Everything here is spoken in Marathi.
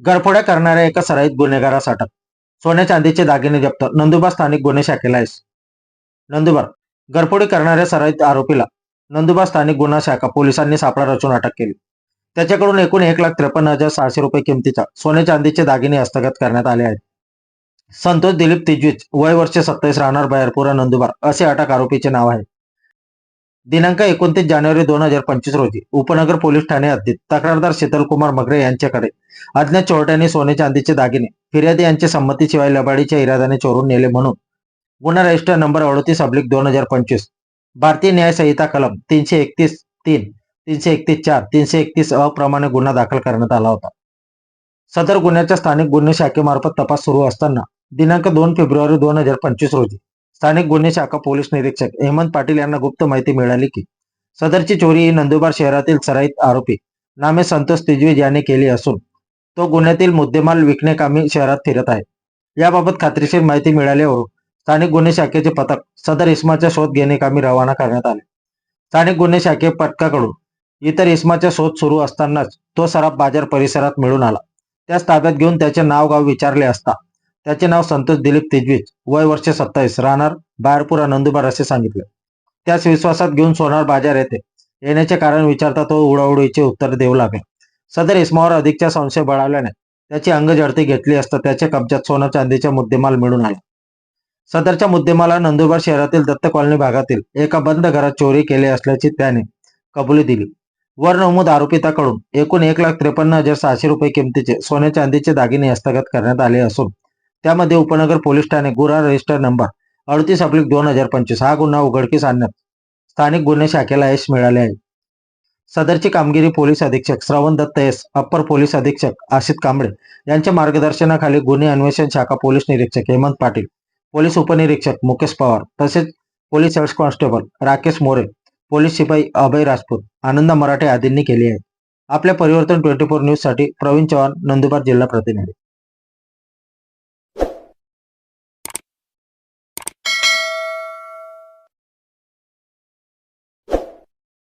गरफोड्या करणाऱ्या एका सराईत गुन्हेगारास अटक. सोन्या चांदीचे दागिने जप्त. नंदुरबार स्थानिक गुन्हे शाखेला एस. नंदुरबार गरफोडी करणाऱ्या सराईत आरोपीला नंदुरबार स्थानिक गुन्हा शाखा पोलिसांनी सापळा रचून अटक केली. त्याच्याकडून एकूण एक लाख त्रेपन्न हजार सहाशे रुपये किमतीचा सोने चांदीचे दागिने हस्तगत करण्यात आले आहेत. संतोष दिलीप तिजवीज वय वर्ष सत्तावीस राहणार बाहेरपुरा नंदुरबार असे अटक आरोपीचे नाव आहे. दिनांक एकोणतीस जानेवारी दोन हजार पंचवीस रोजी उपनगर पोलीस ठाणे हद्दीत तक्रारदार शीतलकुमार मगरे यांच्याकडे अज्ञात चोरट्याने सोने चांदीचे दागिने फिर्यादी यांच्या संमतीशिवाय लबाडीच्या इराद्याने चोरून नेले म्हणून गुन्हा रजिस्टर नंबर अडतीस अब्लिक दोन हजार पंचवीस भारतीय न्याय संहिता कलम तीनशे एकतीस तीन तीनशे एकतीस चार तीनशे एकतीस अ प्रमाणे गुन्हा दाखल करण्यात आला होता. सदर गुन्ह्याच्या स्थानिक गुन्हे शाखेमार्फत तपास सुरू असताना दिनांक दोन फेब्रुवारी दोन हजार पंचवीस रोजी स्थानिक गुन्हे शाखा पोलीस निरीक्षक हेमंत पाटील यांना गुप्त माहिती मिळाली की सदरची चोरी ही नंदुरबार शहरातील सराईत आरोपी नामे संतोष तिजवीज याने केली असून तो गुन्ह्यातील मुद्देमाल विकणेकामी शहरात फिरत आहे. याबाबत खात्रीशीर माहिती मिळाल्यावरून स्थानिक गुन्हे शाखेचे पथक सदर इस्माचा शोध घेणे कामी रवाना करण्यात आले. स्थानिक गुन्हे शाखे पथकाकडून इतर इस्माचा शोध सुरू असतानाच तो सराफ बाजार परिसरात मिळून आला. त्याच ताब्यात घेऊन त्याचे नाव गाव विचारले असता त्याचे नाव संतोष दिलीप तिजवीज. वय वर्ष सत्तावीस. राहणार बाहेरपुरा नंदुरबार असे सांगितले. त्यास विश्वासात घेऊन सोनार बाजार येते येण्याचे कारण विचारता तो उडाउडीचे उत्तर देऊ लागला. सदर इस्मावर अधिकचा संशय बळावल्याने त्याची अंगझडती घेतली असता त्याच्या कब्जात सोना चांदीचा मुद्देमाल मिळून आला. सदरच्या मुद्देमाला नंदुरबार शहरातील दत्त कॉलनी भागातील एका बंद घरात चोरी केली असल्याची त्याने कबुली दिली. वर नमूद आरोपिताकडून एकूण एक लाख त्रेपन्न हजार सहाशे रुपये किमतीचे सोने चांदीचे दागिने हस्तगत करण्यात आले असून त्यामध्ये उपनगर पोलीस ठाणे गुरा रजिस्टर नंबर अडतीस अब्लिक दोन हजार पंचवीस. हा गुन्हा उघडकीस आणण्यात स्थानिक गुन्हे शाखेला यश मिळाले आहे. सदरची कामगिरी पोलीस अधीक्षक श्रवण दत्त एस अप्पर पोलीस अधीक्षक आशित कांबळे यांच्या मार्गदर्शनाखाली गुन्हे अन्वेषण शाखा पोलीस निरीक्षक हेमंत पाटील पोलीस उपनिरीक्षक मुकेश पवार तसेच police head constable Rakesh More police शिपाई अभय राजपूत आनंद मराठे आदींनी केली आहे. आपल्या परिवर्तन ट्वेंटी फोर न्यूजसाठी प्रवीण चव्हाण नंदुरबार जिल्हा प्रतिनिधी.